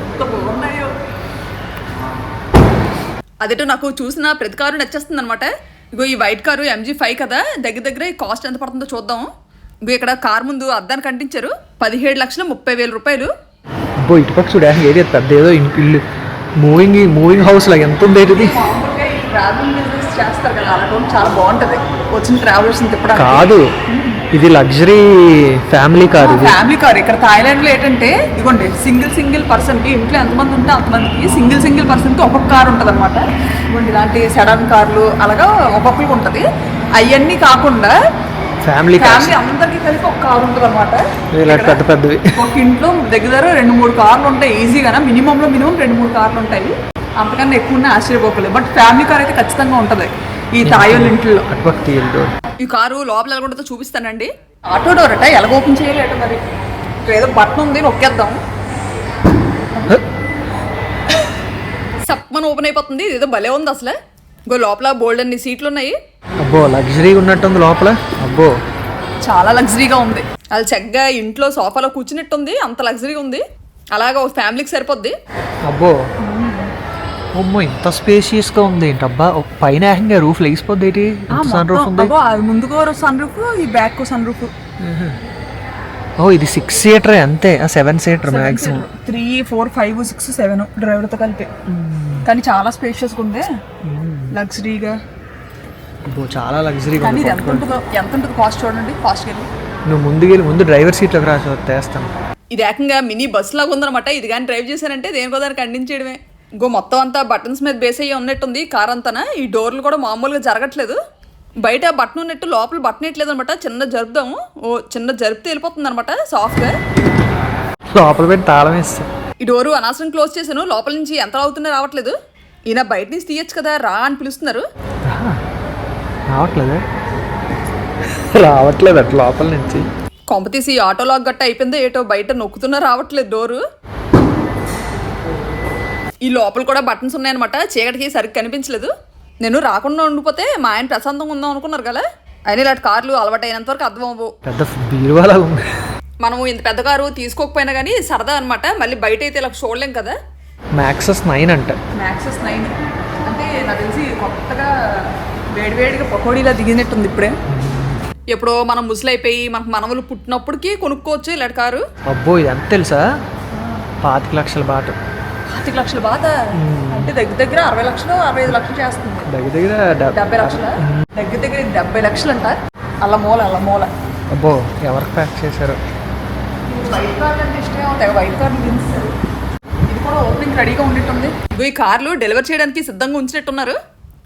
ఎంత బాగున్నాయో. అదేటో నాకు చూసిన ప్రతి కారు నచ్చేస్తుంది అనమాట ఇగో ఈ వైట్ కారు ఎంజీ ఫైవ్ కదా దగ్గర దగ్గర ఈ కాస్ట్ ఎంత పడుతుందో చూద్దాం. ఇగో ఇక్కడ కార్ ముందు అద్దానికి అంటించారు పదిహేడు లక్షల ముప్పై వేల రూపాయలు.
అబ్బో ఇటుపక్క చూడ ఏది పెద్ద ఏదో ఇల్లు. మూవింగ్ మూవింగ్ హౌస్ లాగా ఎంత ఉంది ఇది
కదా
ఇది లగ్జరీ ఫ్యామిలీ కార్ ఇది.
ఫ్యామిలీ కార్ ఇక్కడ థాయిలాండ్లో ఏంటంటే ఇదిగోండి సింగిల్ సింగిల్ పర్సన్కి ఇంట్లో ఎంతమంది ఉంటే అంతమందికి సింగిల్ సింగిల్ పర్సన్కి ఒక్కొక్క కార్ ఉంటది అనమాట ఇలాంటి సెడాన్ కార్లు అలాగా ఒక్కొక్కరికి ఉంటది. అవన్నీ కాకుండా
ఫ్యామిలీ
ఫ్యామిలీ అందరికీ కలిపి ఒక కార్ ఉంటుంది అనమాట
ఇలాంటి పెద్ద పెద్దవి.
ఒక ఇంట్లో దగ్గర రెండు మూడు కార్లు ఉంటాయి ఈజీగానే మినిమం లో మినిమం రెండు మూడు కార్లు ఉంటాయి. అంతకన్నా ఎక్కువ ఉన్నా ఆశ్చర్యపోకలేదు. బట్ ఫ్యామిలీ కార్ అయితే ఖచ్చితంగా ఉంటది. ఈ తాయోళ్ళ ఇంట్లో. ఈ కారు లోపల ఎలా ఉంటుందో చూపిస్తానండి. ఆటో డోర్ అట? ఎలా ఓపెన్ చేయలేట మరి? ఏదో బటన్ ఉంది నొక్కేద్దాం. సప్మన్ ఓపెన్ అయిపోతుంది. ఏదో భలే ఉంది అసలు. ఇంకో లోపల బోల్డ్ అన్ని సీట్లు ఉన్నాయి
అబ్బో లగ్జరీ ఉన్నట్టుంది లోపల. అబ్బో.
చాలా లగ్జరీగా ఉంది. అది చక్కగా ఇంట్లో సోఫాలో కూర్చున్నట్టుంది. అంత లగ్జరీగా ఉంది. అలాగా ఒక ఫ్యామిలీకి సరిపోద్ది.
అబ్బో. అమ్మో ఇంత స్పేషియస్గా ఉంది. ఏంటబ్బా? పైన ఏకంగా రూఫ్ లేచిపోద్ది ఏంటి? సన్ రూఫ్ ఉంది.
ముందుకు సన్ రూఫ్ ఈ బ్యాక్ సన్ రూఫ్
ఓ ఇది సిక్స్ సీటర్ అంతే. Seven seater maximum
three four five six seven డ్రైవర్తో కలిపి. కానీ చాలా స్పేషియస్గా ఉంది. లగ్జరీగా
చాలా లగ్జరీగా ఉంది
ఎంత ఉంటుందో ఎంత ఉంటుంది కాస్ట్ చూడండి కాస్ట్ వెళ్ళి.
నువ్వు ముందుకెళ్ళి ముందు డ్రైవర్ సీట్లోకి రా తెస్తాను.
ఇది ఏకంగా మినీ బస్ లాగా ఉందన్నమాట. ఇది కానీ డ్రైవ్ చేశారంటే దేనికో దానికి అందించేయడమే ఇంకో మొత్తం అంతా బటన్స్ మీద బేస్ అయ్యి ఉన్నట్టుంది కార్ అంతా ఈ డోర్లు కూడా మామూలుగా జరగట్లేదు. బయట బటన్ ఉన్నట్టు లోపల బటన్ వేయట్లేదు అనమాట చిన్న జరుపుదాము. ఓ చిన్న జరిపితే వెళ్ళిపోతుంది అనమాట సాఫ్ట్గా
లోపల పెట్టి తాళం
ఈ డోరు అనవసరం క్లోజ్ చేశాను. లోపల నుంచి ఎంత అవుతుందో రావట్లేదు. ఈయన బయట నుంచి తీయచ్చు కదా రా అని పిలుస్తున్నారు.
రావట్లేదు. రావట్లేదు అట్లా లోపల నుంచి.
కొంప తీసి ఆటో లాక్ గట్ట అయిపోయిందో ఏటో బయట నొక్కుతున్నా రావట్లేదు డోరు. ఈ లోపల కూడా బటన్స్ ఉన్నాయన్నమాట. చీకటికి సరిగ్గా కనిపించలేదు. నేను రాకుండా ఉండిపోతే మా ఆయన ప్రశాంతంగా ఉందాం అనుకున్నారు కదా? అయినా ఇలాంటి కార్లు అలవాటు అయినంత వరకు అర్థం అవ్వవు
పెద్ద బీరువాలా ఉంది.
మనం ఇంత పెద్ద కారు తీసుకోకపోయినా కానీ సరదా అనమాట మళ్ళీ బయట అయితే ఇలా చూడలేం కదా?
మ్యాక్సస్ నైన్ అంట.
మ్యాక్సెస్ నైన్ అంటే నాకు తెలిసి కొత్తగా వేడివేడిగా పకోడీలా దిగినట్టుంది ఇప్పుడే. ఎప్పుడో మనం ముసలైపోయి మనకు మనవలు పుట్టినప్పటికీ కొనుక్కోవచ్చు ఇలాంటి కారు.
అబ్బో ఇది ఎంత తెలుసా? పాతిక లక్షల బాట.
పాతిక లక్షల బాధ. అంటే దగ్గర దగ్గర అరవై లక్షలు అరవై ఐదు లక్షలు చేస్తుంది.
దగ్గర దగ్గర డెబ్-
డెబ్బై లక్షల? దగ్గర దగ్గర డెబ్బై లక్షలు అంట. అల్ల మూల అల్ల మూల.
అబ్బో ఎవరికి ప్యాక్ చేశారు?
వైట్ కార్డ్ అంటే ఇష్టమే వైట్ కార్డు ఇది కూడా ఓపెనింగ్ రెడీగా ఉండిట్టుంది. ఈ కార్లు డెలివర్ చేయడానికి సిద్ధంగా ఉంచినట్టున్నారు.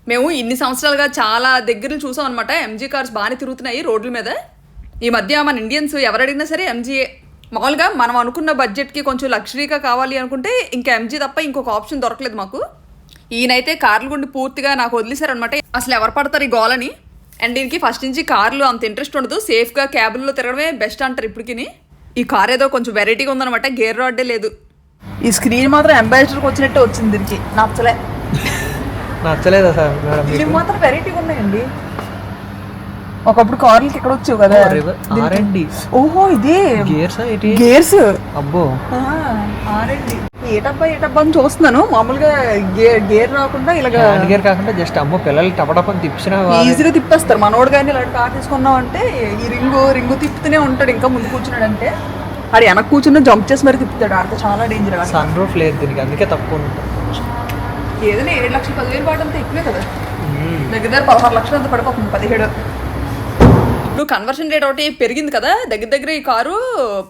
మేము ఇన్ని సంవత్సరాలుగా చాలా దగ్గర చూసాం అనమాట ఎంజీ కార్స్ బాగానే తిరుగుతున్నాయి రోడ్ల మీద. ఈ మధ్య మన ఇండియన్స్ ఎవరు అడిగినా సరే ఎంజీఏ మామూలుగా మనం అనుకున్న బడ్జెట్కి కొంచెం లగ్జరీగా కావాలి అనుకుంటే ఇంకా ఎంజీ తప్ప ఇంకొక ఆప్షన్ దొరకలేదు మాకు. ఈయనైతే కార్ల గుండి పూర్తిగా నాకు వదిలేశారనమాట అసలు ఎవరు పడతారు ఈ గోలని? అండ్ దీనికి ఫస్ట్ నుంచి కార్లు అంత ఇంట్రెస్ట్ ఉండదు. సేఫ్గా క్యాబుల్లో తిరగడమే బెస్ట్ అంటారు ఇప్పటికి ఈ కార్ ఏదో కొంచెం వెరైటీగా ఉందన్నమాట. గేర్ రాడ్డే లేదు. ఈ స్క్రీన్ మాత్రం అంబాసిడర్కి వచ్చినట్టే వచ్చింది దీనికి. నచ్చలే.
నచ్చలేదా సార్?
మాత్రం వెరైటీగా ఉన్నాయండి. ఒకప్పుడు కార్లకి ఇక్కడ వచ్చావు కదా?
ఆర్ అండ్ డి
ఓహో ఇది.
గేర్స్
గేర్స్
అబ్బో.
ఆరండి ఏటబ్బా ఏటబ్బా అని చూస్తున్నాను. మామూలుగా గేర్ గేర్ రాకుండా
హ్యాండ్ గేర్ కాకుండా జస్ట్ అమ్మో పిల్లలు టపటపని తిప్పినా
ఈజీగా తిప్పేస్తారు. మనోడు కానీ ఇలాంటి కార్ తీసుకున్నాం అంటే ఈ రింగు రింగు తిప్పుతూనే ఉంటాడు. ఇంకా ముందు కూర్చున్నాడు అంటే ఆడు వెనక కూర్చుని జంప్ చేసి మరి తిప్పుతాడు. ఆడితే చాలా డేంజర్
సన్ రూఫ్ లేదు దీనికి. అందుకే తక్కువ ఉంటుంది
ఏదైనా ఏడు లక్షలు పదివేలు పాటు అంతా ఎక్కువే కదా. దగ్గర దగ్గర పదహారు లక్షలు అంత పడిపోతుంది. పదిహేడు ఇప్పుడు కన్వర్షన్ రేట్ ఒకటి పెరిగింది కదా దగ్గర దగ్గర ఈ కారు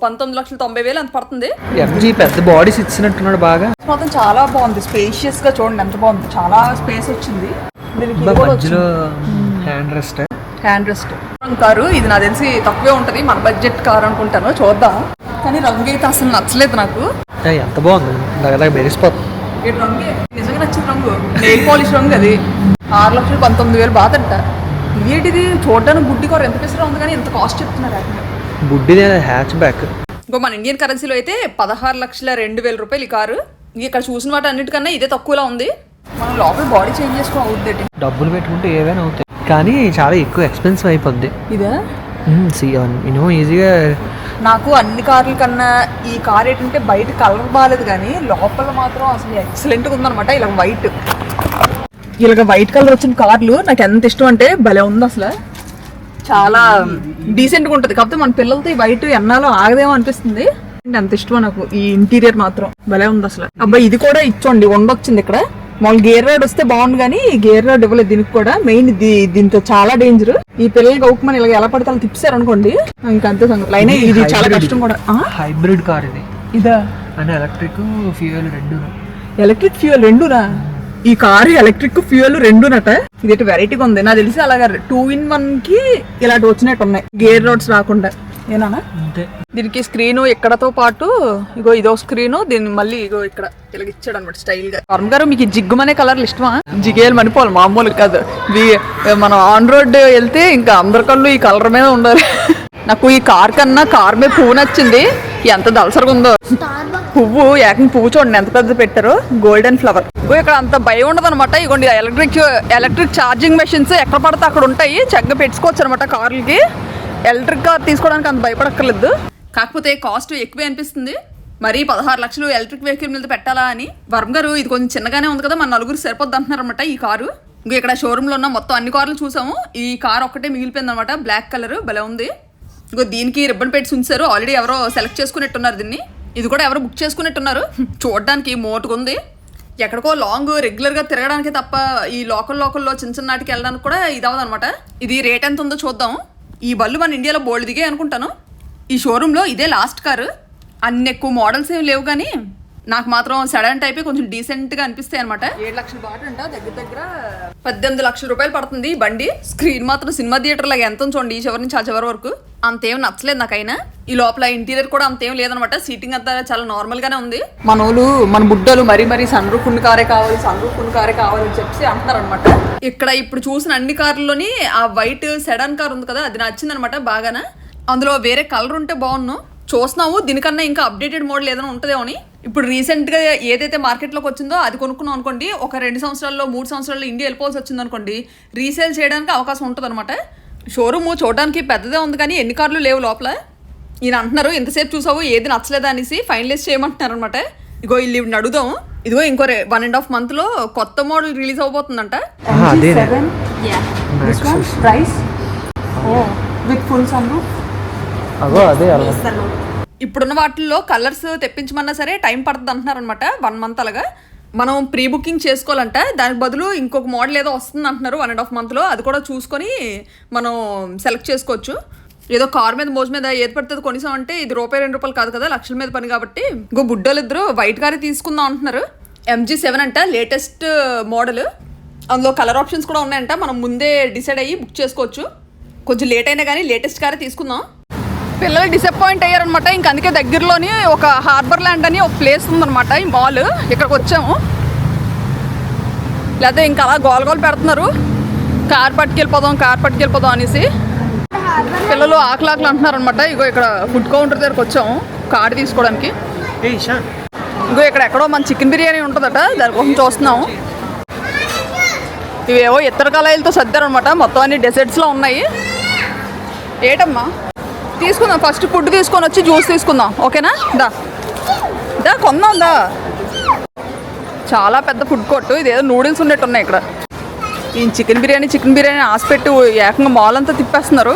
పంతొమ్మిది లక్షల తొంభై వేలు అంత పడుతుంది.
ఎంజీ పెద్ద బాడీస్ ఇచ్చినట్టున్నాడు బాగా.
మొత్తం చాలా బాగుంది స్పేషియస్గా చూడండి ఎంత బాగుంది. చాలా స్పేస్ వచ్చింది.
మధ్యలో hand rest
hand rest car ఇది నాకు తెలిసి తక్కువే ఉంటది మన బడ్జెట్ కార్ అనుకుంటాను చూద్దాం. కానీ రంగు అయితే అసలు నచ్చలేదు నాకు.
ఎంత బాగుంది దగ్గర మెరిసిపోతుంది
రంగు నిజంగా నచ్చిన రంగు నెయిల్ పాలిష్ రంగు అది. ఆరు లక్షలు పంతొమ్మిది వేలు బాధంట ఇదేంటిది చూడడానికి గుడ్డి కారు ఎంత పిసరా ఉంది కానీ ఎంత కాస్ట్ చెప్తున్నారు.
బుడ్డిదే హ్యాచ్ బ్యాక్
ఇంకో మన ఇండియన్ కరెన్సీలో అయితే పదహారు లక్షల రెండు వేల రూపాయలు ఈ కారు. ఇంక ఇక్కడ చూసిన వాటి అన్నిటికన్నా ఇదే తక్కువలా ఉంది. మనం లోపల బాడీ చేంజ్ చేసుకో అవుద్ది
డబ్బులు పెట్టుకుంటే ఏవైనా అవుతాయి. కానీ చాలా ఎక్కువ ఎక్స్పెన్సివ్ అయిపోద్ది.
ఇదా?
ఇనో ఈజీగా
నాకు అన్ని కార్ల కన్నా ఈ కార్ ఏంటంటే బయట కలర్ బాగాలేదు కానీ లోపల మాత్రం అసలు ఎక్సలెంట్గా ఉందన్నమాట. ఇలా వైట్ ఇలాగ వైట్ కలర్ వచ్చిన కార్లు నాకు ఎంత ఇష్టం అంటే భలే ఉంది అసలు. చాలా డీసెంట్గా ఉంటుంది. కాకపోతే మన పిల్లలతో ఈ వైట్ ఎన్నాలో ఆగదేమో అనిపిస్తుంది. ఎంత ఇష్టమో నాకు ఈ ఇంటీరియర్ మాత్రం. భలే ఉంది అసలు. అబ్బాయి ఇది కూడా ఇచ్చోండి. ఉండొచ్చింది ఇక్కడ. మామూలు గేర్ రాడ్ వస్తే బాగుంది కానీ ఈ గేర్ రాడ్ ఇవ్వలేదు దీనికి కూడా. మెయిన్ దీంతో చాలా డేంజర్ ఈ పిల్లలకి గౌకుమని ఇలా ఎలా పడితే అలా తిప్పారు అనుకోండి ఇంకా అంతే సంగతి. అయినా ఇది చాలా కష్టం కూడా?
హైబ్రిడ్ కార్ ఇది.
ఇదా?
అంటే ఎలక్ట్రిక్ ఫ్యూయల్ రెండు
ఎలక్ట్రిక్ ఫ్యూయల్ రెండునా? ఈ కారు ఎలక్ట్రిక్ ఫ్యూయల్ రెండునట. ఇది వెరైటీగా ఉంది. నాకు తెలిసి అలాగా టూ ఇన్ వన్కి ఇలాంటి వచ్చినట్టు ఉన్నాయి. గేర్ రోడ్స్ రాకుండా. ఏనా దీనికి స్క్రీన్ ఇక్కడతో పాటు ఇగో ఇదో స్క్రీన్ దీన్ని మళ్ళీ ఇగో ఇక్కడ ఇలాగ ఇచ్చాడు అనమాట స్టైల్గా. వర్మ గారు మీకు జిగ్గుమనే కలర్లు ఇష్టమా? జిగేలు మనిపోవాలి మామూలు కాదు. మనం ఆన్ రోడ్ వెళ్తే ఇంకా అందరి కళ్ళు ఈ కలర్ మీద ఉండాలి. నాకు ఈ కార్ కన్నా కార్ మీద పువ్వు నచ్చింది. ఎంత దలసరిగా ఉందో పువ్వు ఏకం పువ్వు చూడండి ఎంత పెద్ద పెట్టారు. గోల్డెన్ ఫ్లవర్ ఇక్కడ అంత భయం ఉండదు అనమాట ఇగోండి ఎలక్ట్రిక్ ఎలక్ట్రిక్ ఛార్జింగ్ మెషిన్స్ ఎక్కడ పడితే అక్కడ ఉంటాయి. చక్కగా పెట్టుకోవచ్చు అనమాట కార్లకి. ఎలక్ట్రిక్ కార్ తీసుకోవడానికి అంత భయపడక్కర్లేదు. కాకపోతే కాస్ట్ ఎక్కువే అనిపిస్తుంది. మరి పదహారు లక్షలు ఎలక్ట్రిక్ వెహికల్ మీద పెట్టాలా అని. వర్మ గారు ఇది కొంచెం చిన్నగానే ఉంది కదా మన నలుగురు సరిపోద్ది అంటున్నారు అనమాట ఈ కారు. ఇక్కడ షోరూంలో ఉన్న మొత్తం అన్ని కార్లు చూసాము. ఈ కార్ ఒక్కటే మిగిలిపోయింది అనమాట బ్లాక్ కలర్ భలే ఉంది. ఇంకో దీనికి రిబ్బన్ పెట్టి ఉంచారు. ఆల్రెడీ ఎవరో సెలెక్ట్ చేసుకున్నట్టున్నారు దీన్ని. ఇది కూడా ఎవరో బుక్ చేసుకున్నట్టున్నారు. చూడడానికి మోటుగా ఉంది ఎక్కడికో లాంగ్ రెగ్యులర్గా తిరగడానికి తప్ప ఈ లోకల్ లోకల్లో చిన్న చిన్న నాటికి వెళ్ళడానికి కూడా ఇది అవ్వదు ఇది రేట్ ఎంత ఉందో చూద్దాం. ఈ బళ్ళు మన ఇండియాలో బోల్డ్ దిగే అనుకుంటాను. ఈ షోరూంలో ఇదే లాస్ట్ కారు అన్ని ఎక్కువ మోడల్స్ ఏమి లేవు కానీ నాకు మాత్రం సెడన్ టైపే కొంచెం డీసెంట్గా అనిపిస్తాయి అనమాట ఏడు లక్షల బాట అంట దగ్గర దగ్గర పద్దెనిమిది లక్షల రూపాయలు పడుతుంది బండి. స్క్రీన్ మాత్రం సినిమా థియేటర్ లాగా ఎంత చూడండి ఈ చివరి నుంచి ఆ చివరి వరకు. అంతేం నచ్చలేదు నాకైనా. ఈ లోపల ఇంటీరియర్ కూడా అంతేం లేదనమాట సీటింగ్ అంతా చాలా నార్మల్ గానే ఉంది. మన వాళ్ళు మన బుడ్డలు మరీ మరీ సన్ రూఫ్ ఉన్న కారే కావాలి సన్ రూఫ్ ఉన్న కారే కావాలి అని చెప్పి అంటున్నారు అనమాట ఇక్కడ ఇప్పుడు చూసిన అన్ని కార్లలోని ఆ వైట్ సెడాన్ కార్ ఉంది కదా అది నచ్చింది అనమాట బాగానే. అందులో వేరే కలర్ ఉంటే బాగున్ను. చూస్తున్నాము దీనికన్నా ఇంకా అప్డేటెడ్ మోడల్ ఏదైనా ఉంటుందేమో అని. ఇప్పుడు రీసెంట్గా ఏదైతే మార్కెట్లోకి వచ్చిందో అది కొనుక్కున్నాం అనుకోండి ఒక రెండు సంవత్సరాల్లో మూడు సంవత్సరాల్లో ఇండియా వెళ్ళిపోవాల్సి వచ్చింది అనుకోండి రీసేల్ చేయడానికి అవకాశం ఉంటుంది అనమాట షోరూమ్ చూడడానికి పెద్దదే ఉంది కానీ ఎన్ని కార్లు లేవు లోపల. ఈయన అంటున్నారు ఎంతసేపు చూసావు ఏది నచ్చలేదా అనేసి ఫైనలైజ్ చేయమంటున్నారు అనమాట ఇగో ఇల్లు ఇవి అడుగుదాం. ఇదిగో ఇంకో వన్ అండ్ హాఫ్ మంత్లో కొత్త మోడల్ రిలీజ్ అవబోతుందంట
అదే
ప్రైస్ విత్ ఫుల్ సన్
అగో అదే
ఇప్పుడున్న వాటిల్లో కలర్స్ తెప్పించమన్నా సరే టైం పడుతుంది అంటున్నారు అనమాట వన్ మంత్ అలాగా. మనం ప్రీ బుకింగ్ చేసుకోవాలంట దానికి బదులు ఇంకొక మోడల్ ఏదో వస్తుంది అంటున్నారు వన్ అండ్ హాఫ్ మంత్లో అది కూడా చూసుకొని మనం సెలెక్ట్ చేసుకోవచ్చు. ఏదో కార్ మీద మోజు మీద ఏది పడుతుంది కొనిసాం అంటే ఇది రూపాయి రెండు రూపాయలు కాదు కదా లక్షల మీద పని కాబట్టి. ఇంకో బుడ్డోలు ఇద్దరు వైట్ కారే తీసుకుందాం అంటున్నారు. ఎంజీ సెవెన్ అంట లేటెస్ట్ మోడల్. అందులో కలర్ ఆప్షన్స్ కూడా ఉన్నాయంట మనం ముందే డిసైడ్ అయ్యి బుక్ చేసుకోవచ్చు. కొంచెం లేట్ అయినా కానీ లేటెస్ట్ కారే తీసుకుందాం. పిల్లలు డిసప్పాయింట్ అయ్యారనమాట. ఇంక అందుకే దగ్గరలోని ఒక హార్బర్ ల్యాండ్ అని ఒక ప్లేస్ ఉందన్నమాట ఈ మాల్ ఇక్కడికి వచ్చాము. లేకపోతే ఇంకా అలా గోల గోల పెడుతున్నారు. కార్ పట్టుకెళ్ళిపోదాం కార్ పట్టుకెళ్ళిపోదాం అనేసి. పిల్లలు ఆకలి ఆకలి అంటున్నారు అనమాట ఇగో ఇక్కడ ఫుడ్ కౌంటర్ దగ్గరకు వచ్చాము కార్డు తీసుకోవడానికి. ఇంకో ఇక్కడ ఎక్కడో మన చికెన్ బిర్యానీ ఉంటుందట దానికోసం చూస్తున్నాము. ఇవేవో ఇతర కళాయిలతో సర్దారనమాట. మొత్తం అన్ని డెసర్ట్స్లో ఉన్నాయి. ఏటమ్మా? తీసుకుందాం. ఫస్ట్ ఫుడ్ తీసుకొని వచ్చి జ్యూస్ తీసుకుందాం. ఓకేనా? దా. దా కొందాం దా. చాలా పెద్ద ఫుడ్ కోర్టు. ఇదేదో నూడిల్స్ ఉన్నట్టు ఉన్నాయి ఇక్కడ. ఈ చికెన్ బిర్యానీ చికెన్ బిర్యానీ ఆశ పెట్టి. ఏకంగా మాల్ అంతా తిప్పేస్తున్నారు.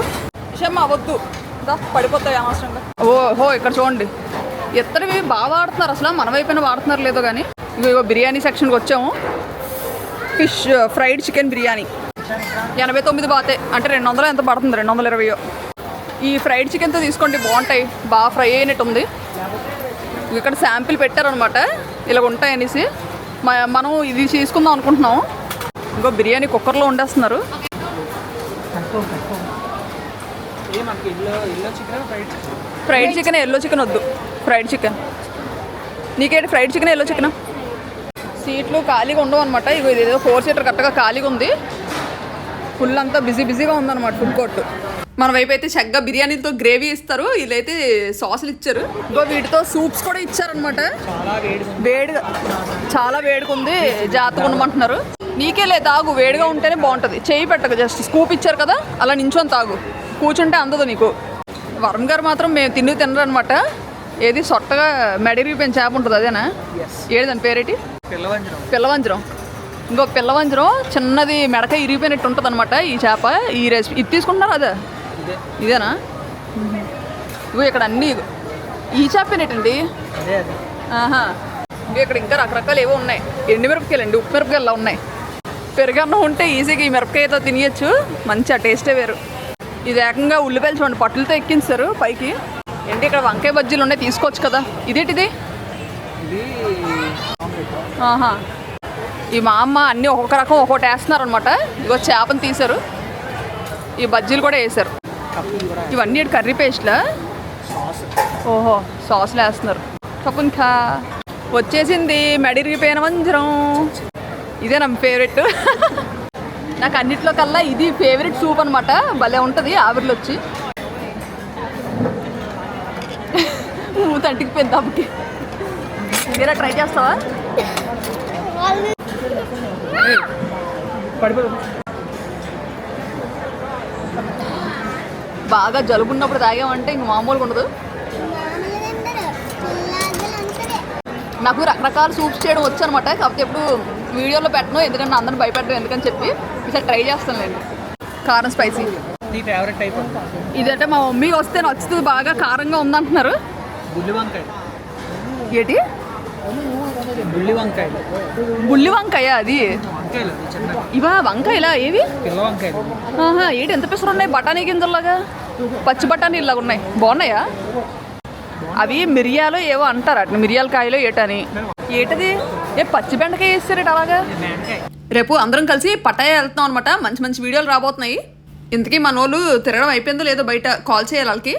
విషయం వద్దు. దా పడిపోతాయి అనవసరంగా. ఓహో ఇక్కడ చూడండి. ఇద్దరివి బాగా వాడుతున్నారు. అసలు మన వైపున వాడుతున్నారు లేదో కానీ ఇగో బిర్యానీ సెక్షన్కి వచ్చాము. Fish fried chicken biryani. ఎనభై తొమ్మిది బాతే. అంటే రెండు వందలు ఎంత పడుతుంది? రెండు వందల ఇరవయో. ఈ ఫ్రైడ్ చికెన్తో తీసుకోండి బాగుంటాయి. బాగా ఫ్రై అయినట్టు ఉంది ఇక్కడ శాంపిల్ పెట్టారనమాట. ఇలా ఉంటాయి అనేసి మ- మనం ఇది తీసుకుందాం అనుకుంటున్నాం. ఇంకో బిర్యానీ కుక్కర్లో వండేస్తున్నారు. ఫ్రైడ్ చికెన్ ఎల్లో చికెన్ వద్దు. Fried chicken. నీకేంటి ఫ్రైడ్ చికెన్ ఎల్లో చికెన్? సీట్లు ఖాళీగా ఉండవు అనమాట. ఇది ఏదో ఫోర్ సీటర్ కరెక్ట్గా ఖాళీగా ఉంది. ఫుల్ అంతా బిజీ బిజీగా ఉందన్నమాట ఫుడ్ కోర్ట్. మన వైపు అయితే చక్కగా బిర్యానీతో గ్రేవీ ఇస్తారు. వీళ్ళైతే సాసులు ఇచ్చారు. ఇంకో వీటితో సూప్స్ కూడా ఇచ్చారనమాట వేడిగా చాలా వేడిగా ఉంది. జాగ్రత్తగా ఉండమంటున్నారు. నీకే లేదు తాగు. వేడిగా ఉంటేనే బాగుంటుంది. చేయి పెట్టకు జస్ట్ స్కూప్ ఇచ్చారు కదా అలా నించొని తాగు. కూర్చుంటే అందదు నీకు. వరం గారు మాత్రం మేము తిండి తినరు అనమాట ఏది సొట్టగా మెడరిపోయిన చేప ఉంటుంది అదేనా? ఏది పేరేటి?
పిల్లవంజరం
పిల్లవంజరం ఇంకో పిల్లవంజరం చిన్నది మెడక ఇరిగిపోయినట్టు ఉంటుంది అనమాట ఈ చేప. ఈ రెసిపీ ఇది తీసుకుంటున్నారు అదే? ఇదేనా? ఇగో ఇక్కడ అన్నీ. ఈ చేపేనేటండి
అదే
ఆహా. ఇంకో ఇక్కడ ఇంకా రకరకాలు ఏవో ఉన్నాయి. ఎండు మిరపకాయలు అండి ఉప్పు మిరపకాయలు ఉన్నాయి. పెరుగన్నం ఉంటే ఈజీగా ఈ మిరపకాయతో తినేయచ్చు. మంచి ఆ టేస్టే వేరు. ఇది ఏకంగా ఉల్లిపాయలు చూడండి పట్టులతో ఎక్కించారు పైకి. ఏంటి ఇక్కడ వంకాయ బజ్జీలు ఉన్నాయి తీసుకోవచ్చు కదా. ఇదేంటిది?
ఇది
ఆహా. ఈ మా అమ్మ అన్నీ ఒక్కొక్క రకం ఒక్కొక్కటి వేస్తున్నారు అనమాట ఇగో చేపను తీశారు. ఈ బజ్జీలు కూడా వేశారు. ఇవన్నీ కర్రీ పేస్ట్లా? ఓహో సాస్లు వేస్తున్నారు. తప్పని ఖా వచ్చేసింది మెడిరిగిపోయిన మంజరం. ఇదే నా ఫేవరెట్. నాకు అన్నిట్లో కల్లా ఇది ఫేవరెట్ సూప్ అనమాట భలే ఉంటుంది ఆవిరిలో వచ్చి మూత అంటికిపోయింది కాబట్టి మీరా ట్రై చేస్తావా? బాగా జలుబున్నప్పుడు తాగామంటే ఇంక మామూలుగా ఉండదు. నాకు రకరకాల సూప్స్ చేయడం వచ్చు అనమాట కాకపోతే ఎప్పుడు వీడియోలో పెట్టను ఎందుకంటే అందరిని భయపెట్టడం ఎందుకని చెప్పి ఈసారి ట్రై చేస్తానులేండి. కారం స్పైసీ.
ఫేవరెట్ టైప్
ఇదంటే మా మమ్మీ వస్తే నచ్చుతుంది బాగా కారంగా ఉందంటున్నారు.
వంకాయ
ఏంటి?
బుల్లి వంకాయలు
బుల్లి వంకాయ అది. ఇవా వంకాయలా ఏవి?
పిల్ల వంకాయలు.
ఆహా ఏంటి ఎంత పెసరు ఉన్నాయి? బఠానీ గింజల్లాగా? పచ్చి బఠానీలాగా ఉన్నాయి. బాగున్నాయా? అవి మిరియాలు ఏవో అంటారు అట్లా మిరియాల కాయలు ఏటని. ఏటది? ఏ పచ్చి బెండకాయ వేస్తారేట అలాగా? రేపు అందరం కలిసి పటాయ వెళ్తున్నాం అనమాట మంచి మంచి వీడియోలు రాబోతున్నాయి. ఇంతకీ మన వాళ్ళు తిరగడం అయిపోయిందో లేదో బయట కాల్ చేయాలి వాళ్ళకి.